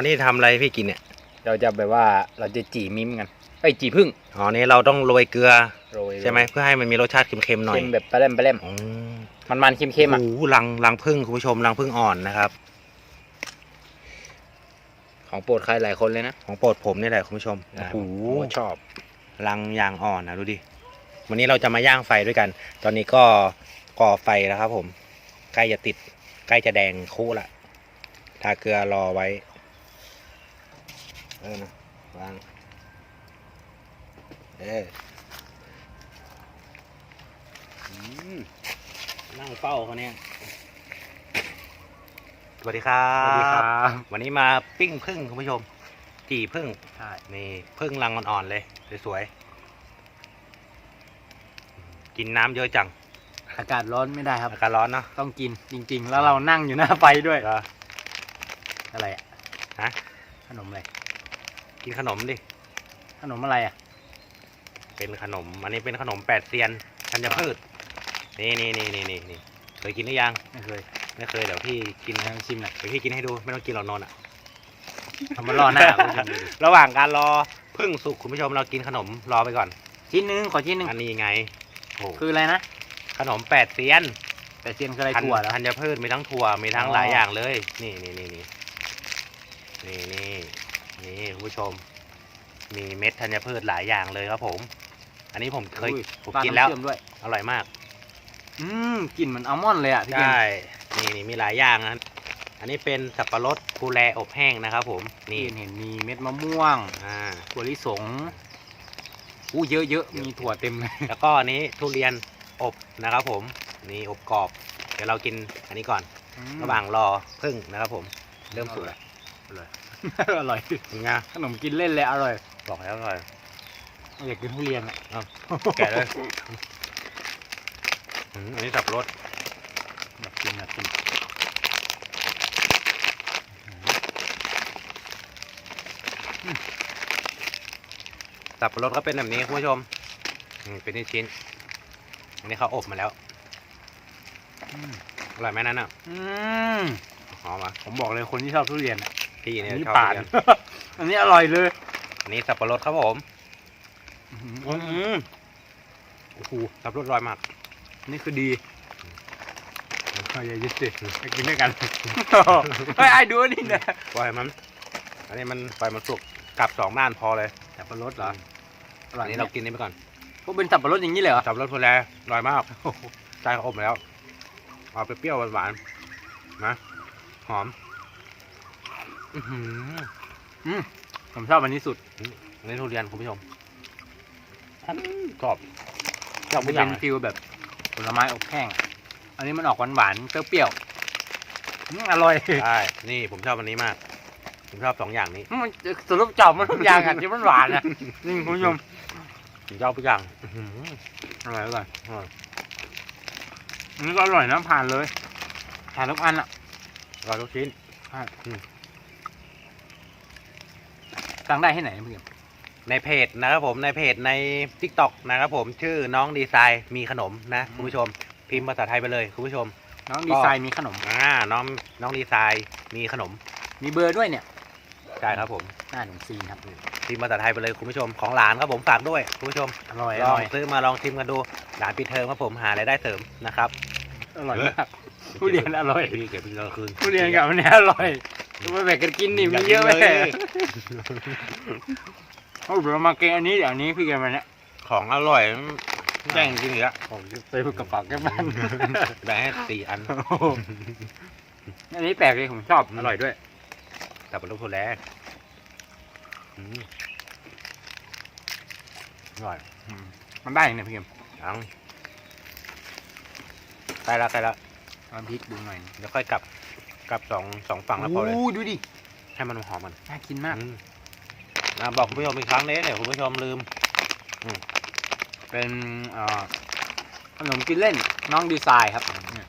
วันนี้ทำอะไรให้พี่กินเนี่ยเราจะแบบว่าเราจะจีมิมกันไอ้ยจีพึ่งอ๋อนี่เราต้องโรยเกลือโรยใช่ไหมเพื่อให้มันมีรสชาติเค็มๆหน่อยเค็มแบบปลาเล่มปลาเล่มอืมมันมันๆเค็มเค็มๆอะโอ้โหรังรังพึ่งคุณผู้ชมรังพึ่งอ่อนนะครับ ของโปรดใครหลายคนเลยนะของโปรดผมนี่แหละคุณผู้ชมโอ้โหผมก็ชอบรังยางอ่อนนะดูดิวันนี้เราจะมาย่างไฟด้วยกัน ตอนนี้ก็ก่อไฟแล้วครับ ผมใกล้จะติดใกล้จะแดงคู่ละทาเกลือรอไว้ เออนะวางเอออืมนั่งเฝ้าเขาเนี่ยสวัสดีครับ สวัสดีครับ วันนี้มาปิ้งพึ่งคุณผู้ชมจีพึ่งใช่นี่พึ่งรังอ่อนๆเลย สวยๆ กินน้ำเยอะจัง อากาศร้อนไม่ได้ครับ อากาศร้อนเนาะ ต้องกินจริง ๆ แล้วเรานั่งอยู่หน้าไฟด้วยก็อะไรอะฮะ ขนมอะไร กินขนมดิ ขนมอะไรอะ เป็นขนม อันนี้เป็นขนมแปดเซียนธัญพืช นี่นี่นี่นี่นี่นี่เคยกินหรือยัง ไม่เคย ไม่เคย เดี๋ยวพี่กินลองชิมหน่อย เดี๋ยวพี่กินให้ดู ไม่ต้องกินหรอกนอนอะทำมารอหน้าคุณผู้ชมดูดิระหว่างการรอพึ่งสุกคุณผู้ชมเรากินขนมรอไปก่อน ชิ้นหนึงขอชิ้นหนึงอันนี้ไงโอ้คืออะไรนะขนมแปดเซียน แต่เซียนคืออะไรธัญถั่วแล้วธัญพืชมีทั้งถั่วมีทั้งอ๋อ หลายอย่างเลย นี่นี่นี่นี่นี่นี่ นี่คุณผู้ชม มีเม็ดธัญพืชหลายอย่างเลยครับผม อันนี้ผมเคยอุ้ผมราดกินแล้วำเชื่อมด้วย อร่อยมาก อืมกลิ่นเหมือนอัลมอนด์เลยอะพี่เกม ใช่ นี่นี่มีหลายอย่างนะ อันนี้เป็นสับปะรดกูแลอบแห้งนะครับผม นี่นี่เห็นมีเม็ดมะม่วงอ่า ถั่วลิสงอู้เยอะเยอะๆมีถั่วเต็มเลยแล้วก็อันนี้ทุเรียนอบนะครับผม นี่อบกรอบ เดี๋ยวเรากินอันนี้ก่อน ระหว่างรอพึ่งนะครับผม เริ่มสุกแล้ว อร่อยเป็นไงขนมกินเล่นเลยอร่อยบอกแล้วอร่อยอยากกินทุเรียนอะแกะเลยอืมอันนี้สับปะรดอยากกินอยากกินสับปะรดก็เป็นแบบนี้คุณผู้ชมอืมเป็นชิ้นๆอันนี้เขาอบมาแล้วอืมอร่อยไหมนั่นอะอืมหอมอะผมบอกเลยคนที่ชอบทุเรียนอะ พี่อัเนี่ยนนี้ชอบป่าน ทุเรียนอันนี้อร่อยเลย อันนี้สับปะรดครับผมอื้อหืออืมโอ้โหสับปะรดอร่อยมากอันนี่คือดีเอาอย่ายึดสิไปกินด้วยกันไอ้ยไอ้ดูนี่นะปล่อยมัน อันนี้มันปล่อยมันสุกกลับสองด้านพอเลยสับปะรดเหรออร่อัอยนนี้นี่เราเรากินนี่ไปก่อนก็เป็นสับปะรดอย่างนี้เลยเหรอสับปะรดพูแลอร่อยมากใจเขาอบมาแล้วเอาไปเปรี้ยวหวานๆนะหอมอื้อหือ ผมชอบอันนี้สุดอันนี้ทุเรียนคุณผู้ชมกรอบชอบมัทุนกอเป็ย่างนเลยฟิลแบบผลไม้อบแห้ง อันนี้มันออกหวานๆเปรี้ยวๆอืมอร่อยใช่นี่ผมชอบอันนี้มาก ผมชอบสองอย่างนี้ มันสรุปจอบมันทุกอย่างอะที่มันหวานอะนี่คุณผู้ชมผมชอบทุกอย่างอื้อหืออร่อยอร่อยอร่อยอันนี้ก็อร่อยนะผ่านเลยผ่านทุกอันอะอร่อยทุกชิ้น สั่งได้ที่ไหนเพื่อนในเพจนะครับผมในเพจใน t ิ k t o k นะครับผมชื่อน้องดีไซน์มีขนมนะคุณผู้ชม พิมพ์ภาษาไทยไปเลยคุณผู้ชม น้องดีไซน์มีขนม อ่าน้องน้องดีไซน์มีขนมมีเบอร์ด้วยเนี่ยใช่ครับผมหน้าหนุ่มซีนครับพิมพ์ภาษาไทยไปเลยคุณผู้ชมของหลานครับผมฝากด้วยคุณผู้ชมอร่อยอลองร่อยซื้อมาลองชิมกันดูหลานปิดเทอมครับผมหารายได้เสริมนะครับอร่อยมากทุเรียนอร่อยพี่เก็บไปกลางคืนทุเรียนกับอันนี้อร่อย มาแบ่งกันกินนี่มีเยอะไหมากกินลโอ้เดี๋ยวเรามาเกงอันนี้เดี๋ยวอันนี้พี่แกมาเนี่ยของอร่อยแย่งจริงอีกแล้วผมจะไปกระเป๋าแก้บ้านแบ่งให้สี่อันโอ้โหอันนี้แปลกเลยผมชอบอืมอร่อยด้วยแต่เป็นลูกโทแลอืมอร่อยอืมมันได้เนี่ยพี่แกมยังใกล้ละใกล้ละน้ำพริกดูหน่อยเดี๋ยวค่อยกลับ กลับสองสองฝั่งแล้วพอเลย โอ้ดูดิ ให้มันหอมมันน่ากินมากอืมอะบอกคุณผู้ชมอีกครั้งนี้เนี่ยคุณผู้ชมลืม เป็นเอ่อขนมกินเล่นน้องดีไซน์ครับเนี่ย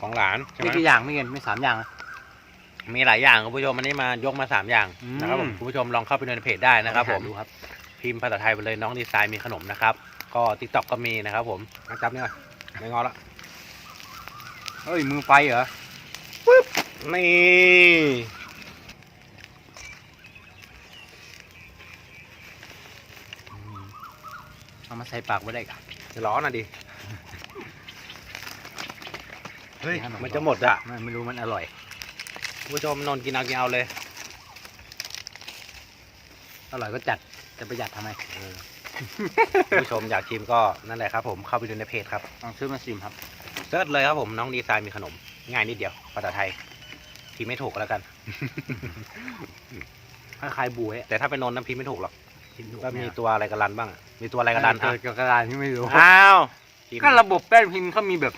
ของหลานใช่ไหมีมกี่อย่างพี่แกมมีสามอย่างนะมีหลายอย่างคุณผู้ชมอันนี้มายกมาสามอย่างอืมนะครับผมคุณผู้ชมลองเข้าไปดูในเพจได้นะครับผมดูครับ พิมพ์ภาษาไทยไปเลยน้องดีไซน์มีขนมนะครับ ก็ทิกตอกก็มีนะครับผมอะจับนี่ก่อนไม่งอละเฮ้ยมือไฟเหรอ นี่เอามาใส่ปากไว้ได้กับจะร้อนอะดิ เฮ้ย มันจะหมดอะ ไม่รู้มันอร่อยผู้ชมนอนกินเอากินเอาเลย อร่อยก็จัด จะประหยัดทำไมผู้ชมอยากชิมก็นั่นแหละครับผมเข้าไปดูในเพจครับลองซื้อมาชิมครับเซิร์ชเลยครับผมน้องดีไซน์มีขนม ง่ายนิดเดียวภาษาไทย พิมพ์ไม่ถูกก็แล้วกัน คล้ายๆบุ้ยแต่ถ้าเป็นนนท์น้ำพิมพ์ไม่ถูกหรอกก็มีตัวอะไรกันรันบ้างอะมีตัวอะไรกันรันเจอะอกับกระดานที่ไม่รู้ อ้าวพิมพ์ก็ระบบแป้นพิมพ์เขามีแบบ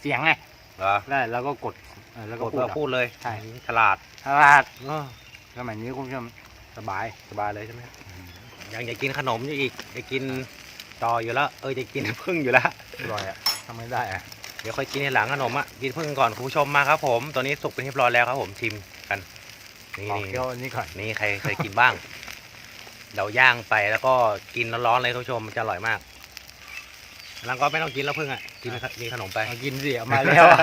เสียงไง เหรอได้ แล้วก็กดเออแล้วกก็ดพูเพื่ดอพูดเลยใช่ ฉลาดตลาดเออสมัยนี้คุณผู้ชมสบาย สบายเลยใช่ไหมยังอยากกินขนมอยู่อีกอยากกินต่ออยู่แล้ว เอออยากกินพึ่งอยู่แล้ว อร่อยอะทำไม่ได้อะเดี๋ยวค่อยกินในหลังขนมอะกินพึ่งก่อนคุณผู้ชมมาครับ ผมตอนนี้สุกเป็นที่เรียบร้อยแล้วครับ ผมชิมกัน นี่ขอนี่เคี้ยวอันนี้ก่อนนี่ใครเคยกินบ้าง เราย่างไปแล้วก็กินร้อนๆเลยคุณผู้ชมมันจะอร่อยมากแล้วก็ไม่ต้องกินแล้วพึ่งอะกินกินขนมไปเอากินสิเอามาแล้วอะ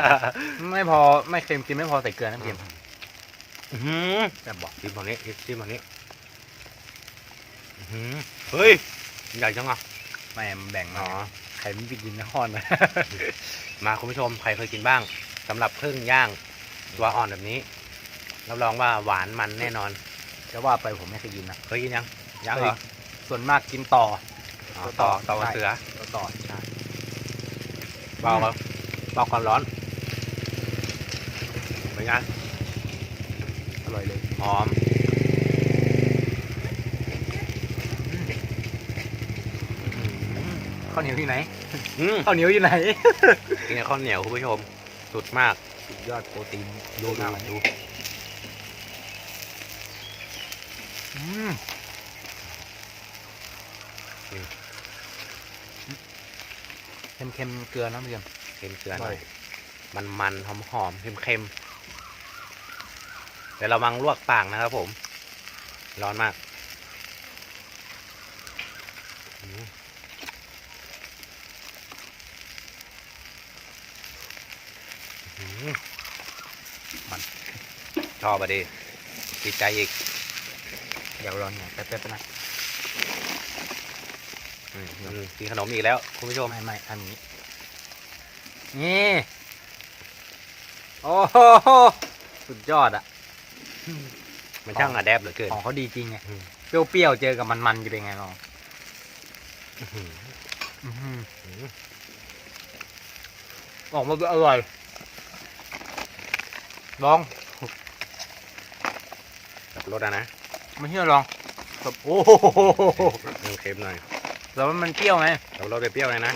ไม่พอไม่เค็มกินไม่พอใส่เกลือนะเค็มอื้อหือแบบบอกชิมฝั่งนี้ชิมฝั่งนี้อื้อหือเฮ้ยใหญ่จังอะไม่แบ่งอ๋มาอใครไม่ไปกินนะฮอนนะ มาคุณผู้ชมใครเคยกินบ้างสำหรับพึ่งย่างตัวอ่อนแบบนี้รับรองว่าหวานมันแน่นอน จะว่าไปผมไม่เคยกินนะเคยกินยังยังเหรอส่วนมากกินต่ออ๋อต่อต่อกับเสือต่อต่อใช่เบาครับเบาความร้อนเป็นไงอร่อยเลยหอม ข้าวเหนียวที่ไหนอืมข้าวเหนียวอยู่ไหน กินกับข้าวเหนียวคุณผู้ชม สุดมาก สุดยอดโปรตีนดูเยอะดูมากเลยดูอืมเค็มๆเกลือนะเพื่อนเค็มเกลือหอร่น่ออยยมันมันหอมหอมเค็มเค็มๆเดี๋ยวเรามังลวกปากนะครับผม ร้อนมากอืมอืมมัน ชอบอะดิติดใจอีกเดี๋ยวร้อนหน่อยแป๊บๆนะอืมอืมกินขนมอีกแล้ว คุณผู้ชมไม่ไม่อันนี้ นี่ โอ้โหสุดยอดอะมันช่างอะแดบเหลือเกิน ของเขาดีจริงไงอืมเปรี้ยวๆเจอกับมันๆจะเป็นไงลองอื้อหืออื้อหืออื้อออกมาอร่อยลองกับ รสอะนะไม่เชื่อลองแบบโอ้โหอืมเค็มหน่อยแล้วมันเปรี้ยวไหมกับรสเปรี้ยวๆเลยนะ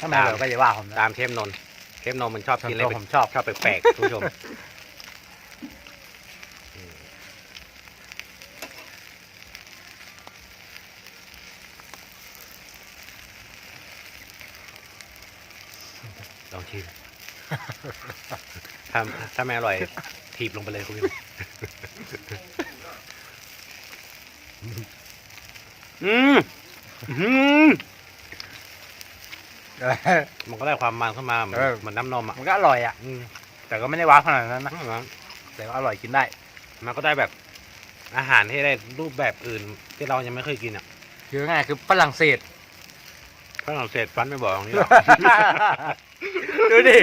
ถ้าไม่อร่อยก็อย่าว่าผมนะตามเทมนนท์เทมนนท์มันชอบส่วนกินอะไรตัวผมชอบชอบแปลกๆคุณผู้ชมลองชิม ถ้าถ้าไม่อร่อย ถีบลงไปเลยคุณผู้ชมอืมอืมมันก็ได้ความมันขึ้นมาเหมือนเออ เหมือนน้ำนมอะมันก็อร่อยอะ อืมแต่ก็ไม่ได้ว้าวขนาดนั้นนะอืมแต่ก็อร่อยกินได้ มันก็ได้แบบอาหารที่ได้รูปแบบอื่น ที่เรายังไม่เคยกินอะคือง่ายคือฝรั่งเศสฝรั่งเศสฟันไม่บอกตรงนี้หรอก ดูดิ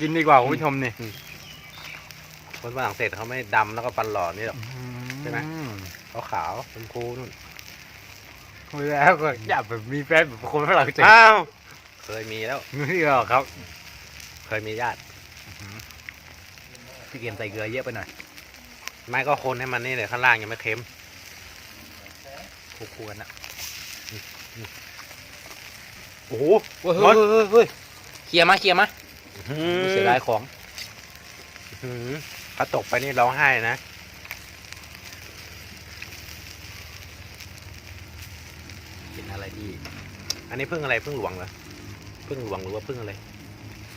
กินดีกว่าคุณผู้ชมนี่คนฝรั่งเศสเขาไม่ดำแล้วก็ฟันหล่อนี่หรอก ใช่ไหม อืเขาขาวชมพูนู่นคุยแล้วก็อยากแบบมีแฟนแบบคนฝรั่งเศสอ้าวเคยมีแล้ว นี่หรอครับ เคยมีญาติพี่เกมใส่เกลือเยอะไปหน่อย ไม่ก็คนให้มันนี่เลยข้างล่างยังไม่เค็มคู่ๆกันนะโอ้โหเฮ้ยเฮ้ยเฮ้ย เฮ้ยเคลียร์มาเคลียร์มาอืมเสียดายของอืมถ้าตกไปนี่ร้องไห้นะ เป็นอะไรที่ อันนี้พึ่งอะไรพึ่งหลวงเหรอพึ่งหลวงหรือว่าพึ่งอะไร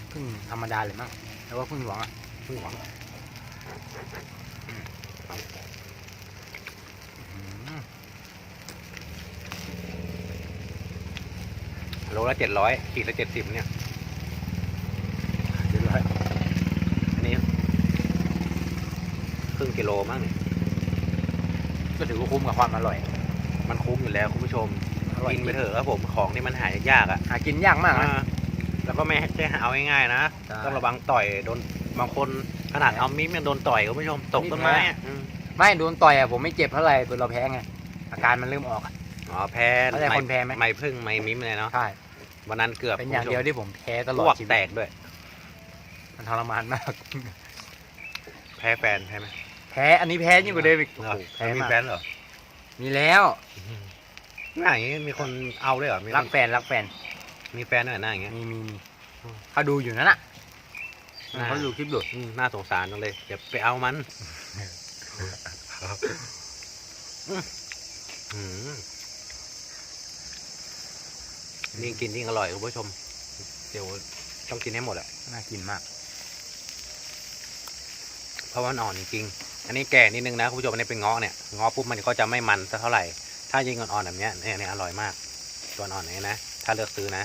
เพิ่งธรรมดาเลยมั้งแล้วว่าเพิ่งหวังอะพึ่งหลวงอืมโลละเจ็ดร้อยขีดละเจ็ดสิบเนี่ย เรียบร้อย อันนี้ครึ่ งกิโลมั้งเนี่ยก็ถือว่าคุ้มกับความอร่อยอมันคุ้มอยู่แล้วคุณผู้ชมอร่อยกินไปเถอะครับผมของที่มันหายากๆอะหากินยากมากนะ อ่าแล้วก็ไม่ใช่เอาง่ายๆนะใช่ต้องระวังต่อยโดนบางคนขนาดเอามีดยังโดนต่อยคุณผู้ชมตกต้นไม้อะอืมไม่โดนต่อยอะผมไม่เจ็บเท่าไหร่ตัวเราแพ้ไงอาการมันเริ่มออกอะ อ๋อแพ้เข้าใจคนแพ้ไหม ไม่พึ่งไม่มิมเลยเนาะใช่วันนั้นเกือบเป็นอย่างเดียวที่ผมแพ้ตลอลดวกชีวิแตตกด้วย มันทรมานมาก แพ้แฟนใช่ไหม แพ้อันนี้แพ้ยิ่งกว่าเดิมอีกโอ้เหรอโหแพ้มีมากแฟนเหรอมีแล้ว หน้าอย่างงี้มีคนเอาด้วยเหรอมีรักแฟนรักแฟนมีแฟนด้วยเหรอหน้าอย่างเงี้ย มีมีมีอืมเขาดูอยู่นั่นน่ะน่า เขาดูคลิปดูอืมน่าสงสารจังเลยอย่าไปเอามันอืมอืมยิ่งกินยิ่งอร่อยคุณผู้ชม เดี๋ยวต้องกินให้หมดอะน่ากินมาก เพราะว่ามันอ่อนจริงๆอันนี้แก่นิดนึงนะคุณผู้ชมอันนี้เป็นเงาะเนี่ยเงาะปุ๊บมันก็จะไม่มันสักเท่าไหร่ ถ้ายิงอ่อนๆแบบเนี้ยเนี่ยเนี่ยอร่อยมาก ตัวอ่อนๆอย่างนี้นะ ถ้าเลือกซื้อนะ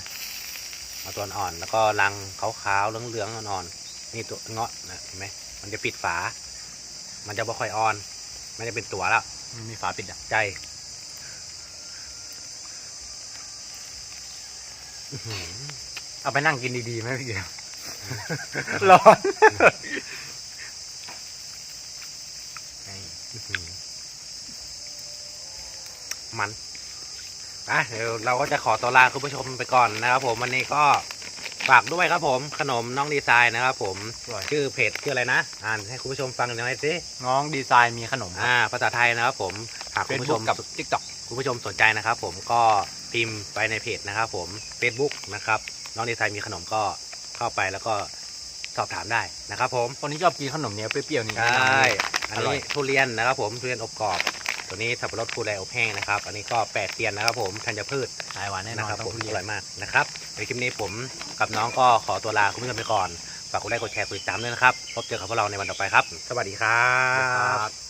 เอาตัวอ่อนแล้วก็รังขาวๆเหลืองๆอ่อนๆนี่ตัวเงาะนะเห็นไหมมันจะปิดฝา มันจะบ่ค่อยอ่อนมันจะเป็นตัวแล้วมันมีฝาปิดอะใจอื้อหือเอาไปนั่งกินดีๆไหมพี่เกียวร้อน อื้อหือมันอะเดี๋ยวเราก็จะขอตัวลาคุณผู้ชมไปก่อนนะครับ ผมวันนี้ก็ฝากด้วยครับผมขนมน้องดีไซน์นะครับผมอร่อยชื่อเพจชื่ออะไรนะ อ่านให้คุณผู้ชมฟังหน่อยสิน้องดีไซน์มีขนมอ่าภาษาไทยนะครับผมหากเฟคุณซผู้ชบุ๊มกกับทิกตอกคุณผู้ชมสนใจนะครับ ผมก็พิมพ์ไปในเพจนะครับ ผม Facebook นะครับ น้องดีไซน์มีขนมก็เข้าไปแล้วก็ สอบถามได้นะครับผม คนนี้ชอบกินขนมเนี้ยเปรี้ยวๆนี่ใช่อันอร่อนี้ย ทุเรียนนะครับผมทุเรียนอบกรอบ ตัวนี้สับปะรดภูแลอบแห้งนะครับ อันนี้ก็แปดเตียนนะครับผมธัญพืช หายหวานแน่นนะอนครับต้องผมทุเรีอยนร่อยมากนะครับในคลิปนี้ผมกับน้องก็ขอตัวลาคุณผู้ชมไปก่อน ฝากกดไลค์กดแชร์กดติดตามด้วยนะครับ พบเจอกับพวกเราในวันต่อไปครับ สวัสดีครับ